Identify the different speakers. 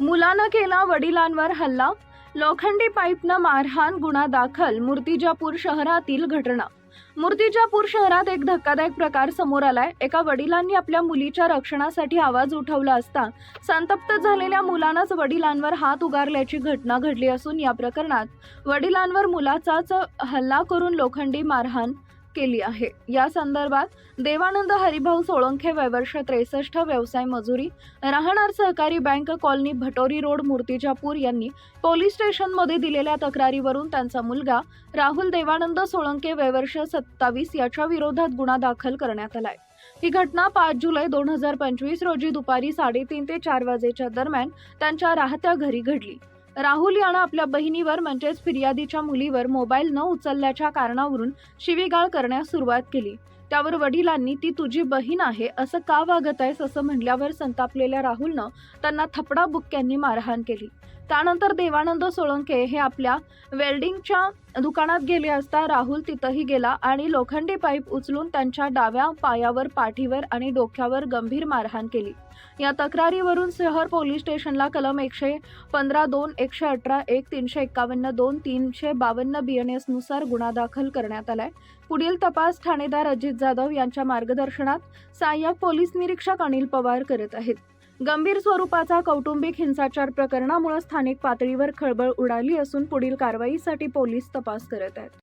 Speaker 1: मुलानं केला वडिलांवर हल्ला. लोखंडी पाईपनं मारहाण गुन्हा दाखल मूर्तिजापूर शहरातील घटना. मूर्तिजापूर शहरात एक धक्कादायक प्रकार समोर आलाय. एका वडिलांनी आपल्या मुलीच्या रक्षणासाठी आवाज उठवला असता संतप्त झालेल्या मुलानंच वडिलांवर हात उगारल्याची घटना घडली असून या प्रकरणात वडिलांवर मुलाचाच हल्ला करून लोखंडी मारहाण केली आहे. या संदर्भात देवानंद हरिभाऊ सोळंखे वयवर्ष त्रेसष्ट व्यवसाय मजुरी राहणार सहकारी bank colony Bhatori road Murtizapur यांनी पोलीस स्टेशनमध्ये दिलेल्या तक्रारीवरून त्यांचा मुलगा राहुल देवानंद सोळंके वयवर्ष सत्तावीस याच्या विरोधात गुन्हा दाखल करण्यात आलाय. ही घटना पाच जुलै दोन हजार पंचवीस रोजी दुपारी साडेतीन ते चार वाजेच्या दरम्यान त्यांच्या राहत्या घरी घडली. राहुल यानं आपल्या बहिणीवर म्हणजेच फिर्यादीच्या मुलीवर मोबाईल न उचलल्याच्या कारणावरून शिवीगाळ करण्यास सुरुवात केली. त्यावर वडिलांनी ती तुझी बहीण आहे असं का वागत आहेस? असं म्हणल्यावर संतापलेल्या राहुलनं त्यांना थपडा बुक्क्यांनी मारहाण केली. त्यानंतर देवानंद सोळंके हे आपल्या वेल्डिंगच्या दुकानात गेले असता राहुल तिथंही गेला आणि लोखंडी पाईप उचलून त्यांच्या डाव्या पायावर पाठीवर आणि डोक्यावर गंभीर मारहाण केली. या तक्रारीवरून शहर पोलीस स्टेशनला कलम एकशे पंधरा दोन एकशे अठरा एक तीनशे एक्कावन्न दोन तीनशे बावन्न बी एन एसनुसार गुन्हा दाखल करण्यात आलाय. पुढील तपास ठाणेदार अजित जाधव यांच्या मार्गदर्शनात सहाय्यक पोलीस निरीक्षक अनिल पवार करत आहेत. गंभीर स्वरूपाचा कौटुंबिक हिंसाचार प्रकरणामुळे स्थानिक पातळीवर खळबळ उडाली असून पुढील कारवाईसाठी पोलीस तपास करत आहेत.